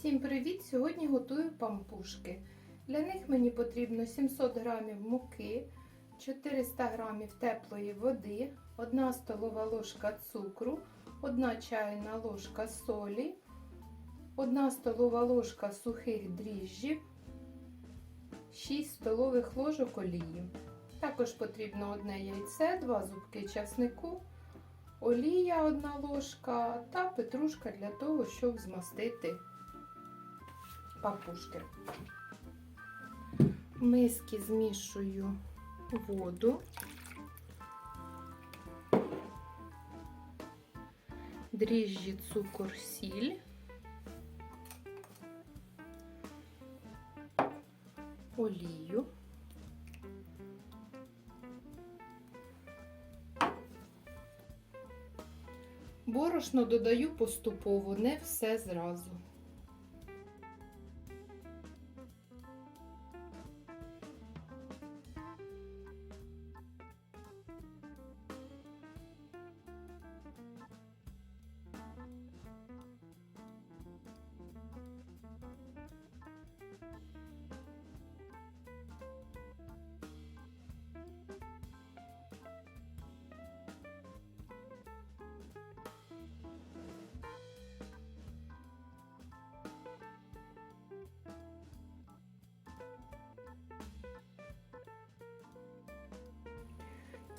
Всім привіт! Сьогодні готую пампушки. Для них мені потрібно 700 г муки, 400 г теплої води, 1 столова ложка цукру, 1 чайна ложка солі, 1 столова ложка сухих дріжджів, 6 столових ложок олії. Також потрібно одне яйце, 2 зубки часнику, олія 1 ложка та петрушка для того, щоб змастити папушки. В миски змішую воду, дріжджі, цукор, сіль, олію. Борошно додаю поступово, не все зразу.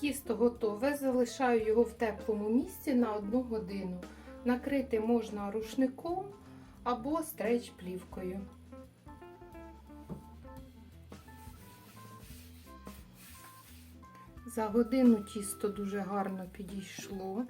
Тісто готове, залишаю його в теплому місці на 1 годину. Накрити можна рушником або стрейч-плівкою. За годину тісто дуже гарно підійшло.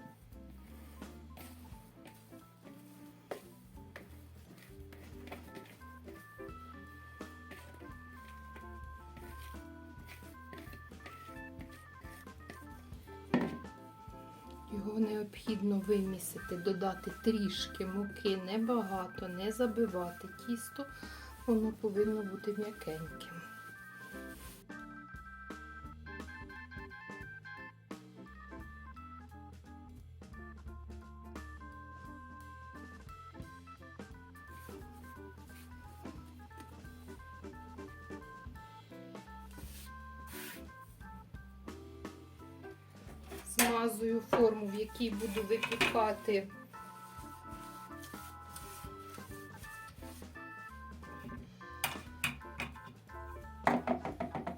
Його необхідно вимісити, додати трішки муки, небагато, не забивати тісто, воно повинно бути м'якеньким. Змазую форму, в якій буду випікати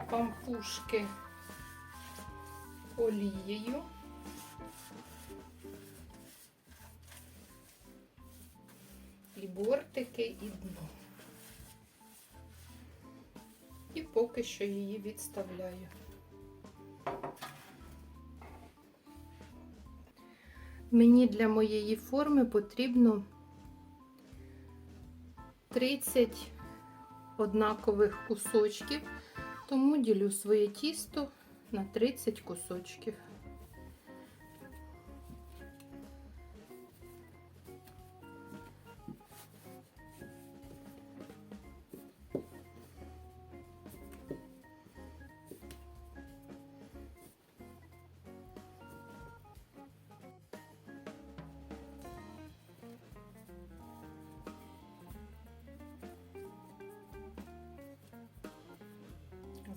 пампушки олією. І бортики, і дно. І поки що її відставляю. Мені для моєї форми потрібно 30 однакових кусочків, тому ділю своє тісто на 30 кусочків.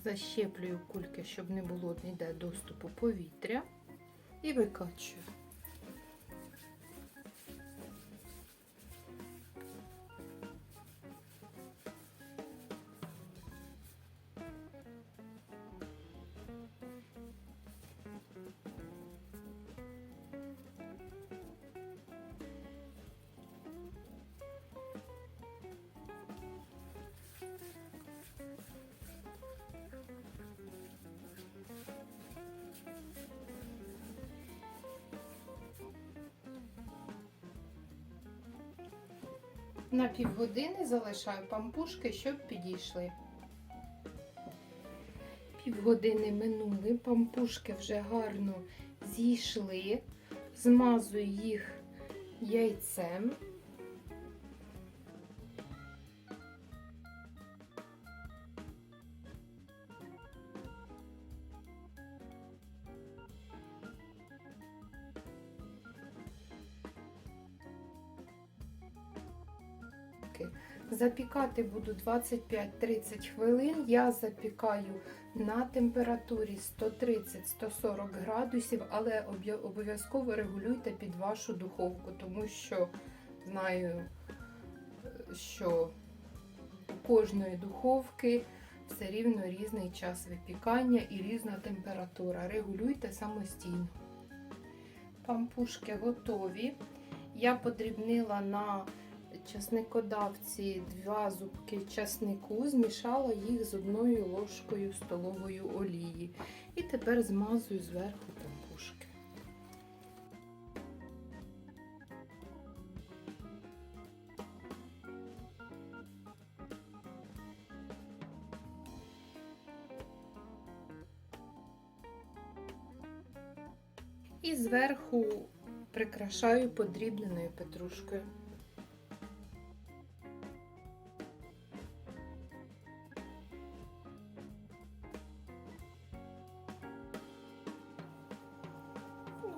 Защеплюю кульки, щоб не було ніде доступу повітря, і викачую. На півгодини залишаю пампушки, щоб підійшли. Півгодини минули, пампушки вже гарно зійшли, змазую їх яйцем. Трішки Запікати буду 25-30 хвилин. Я запікаю на температурі 130-140 градусів, але обов'язково регулюйте під вашу духовку, тому що знаю, що у кожної духовки все рівно різний час випікання і різна температура. Регулюйте самостійно. Пампушки готові. Я подрібнила на часникодавці два зубки часнику, змішала їх з одною ложкою столової олії. І тепер змазую зверху пампушки. І зверху прикрашаю подрібненою петрушкою.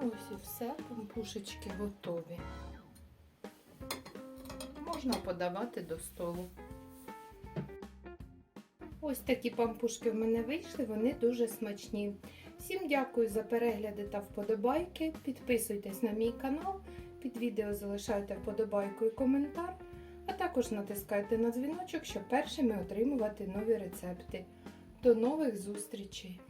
Ось і все, пампушечки готові. Можна подавати до столу. Ось такі пампушки в мене вийшли, вони дуже смачні. Всім дякую за перегляди та вподобайки. Підписуйтесь на мій канал, під відео залишайте вподобайку і коментар, а також натискайте на дзвіночок, щоб першими отримувати нові рецепти. До нових зустрічей!